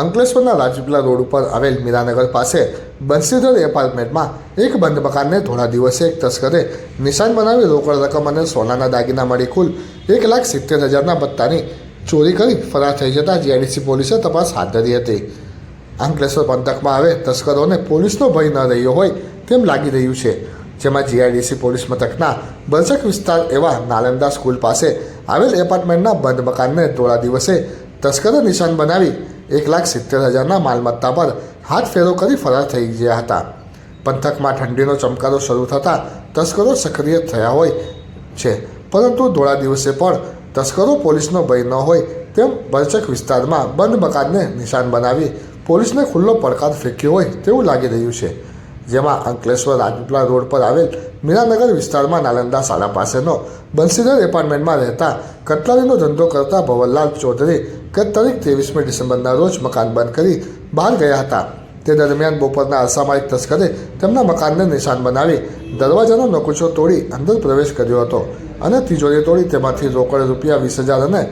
અંકલેશ્વરના રાજપીલા રોડ ઉપર આવેલ મીરાનગર પાસે બંસીધર એપાર્ટમેન્ટમાં એક બંધ મકાનને થોડા દિવસે એક તસ્કરે નિશાન બનાવી રોકડ રકમ અને સોનાના દાગીના મળી કુલ એક લાખ સિત્તેર હજારના પત્તાની ચોરી કરી ફરાર થઈ જતા જીઆઈડીસી પોલીસે તપાસ હાથ ધરી હતી. અંકલેશ્વર પંથકમાં આવે તસ્કરોને પોલીસનો ભય ન રહ્યો હોય તેમ લાગી રહ્યું છે, જેમાં જીઆઈડીસી પોલીસ મથકના બરસક વિસ્તાર એવા નાલંદા સ્કૂલ પાસે આવેલ એપાર્ટમેન્ટના બંધ મકાનને થોડા દિવસે તસ્કરે નિશાન બનાવી એક લાખ સિત્તેર હજારના માલમત્તા પર હાથ ફેરો કરી ફરાર થઈ ગયા હતા. પંથકમાં ઠંડીનો ચમકારો શરૂ થતાં તસ્કરો સક્રિય થયા હોય છે. પરંતુ થોડા દિવસે પણ તસ્કરો પોલીસનો ભય ન હોય તેમ બરચક વિસ્તારમાં બંધ મકાનને નિશાન બનાવી પોલીસને ખુલ્લો પડકાર ફેંક્યો હોય તેવું લાગી રહ્યું છે. જેમાં અંકલેશ્વર રાજપીપળા રોડ પર આવેલ મીરાનગર વિસ્તારમાં નાલંદા શાળા પાસેનો બંસીધર એપાર્ટમેન્ટમાં રહેતા કટલરીનો ધંધો કરતા ભવનલાલ ચૌધરી ગત તારીખ ત્રેવીસમી ડિસેમ્બરના રોજ મકાન બંધ કરી બહાર ગયા હતા. તે દરમિયાન બપોરના અરસામાં એક તસ્કરે તેમના મકાનને નિશાન બનાવી દરવાજાનો નકુચો તોડી અંદર પ્રવેશ કર્યો હતો અને તિજોરી તોડી તેમાંથી રોકડ રૂપિયા વીસ હજાર અને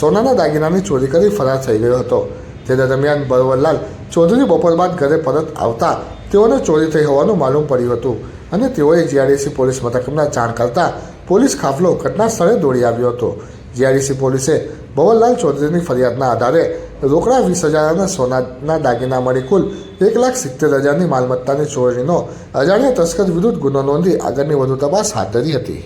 સોનાના દાગીનાની ચોરી કરી ફરાર થઈ ગયો હતો. તે દરમિયાન બરવરલાલ ચૌધરી બપોર બાદ ઘરે પરત આવતા તેઓને ચોરી થઈ હોવાનું માલુમ પડ્યું હતું અને તેઓએ જીઆરડીસી પોલીસ મથકના જાણ કરતા પોલીસ કાફલો ઘટના સ્થળે દોડી આવ્યો હતો. જીઆરડીસી પોલીસે ભવનલાલ ચૌધરીની ફરિયાદના આધારે રોકડા વીસ હજારના સોનાના દાગીના મળી કુલ એક લાખ સિત્તેર હજારની માલમત્તાની ચોરીનો અજાણ્યા તસ્કર વિરુદ્ધ ગુનો નોંધી આગળની વધુ તપાસ હાથ ધરી હતી.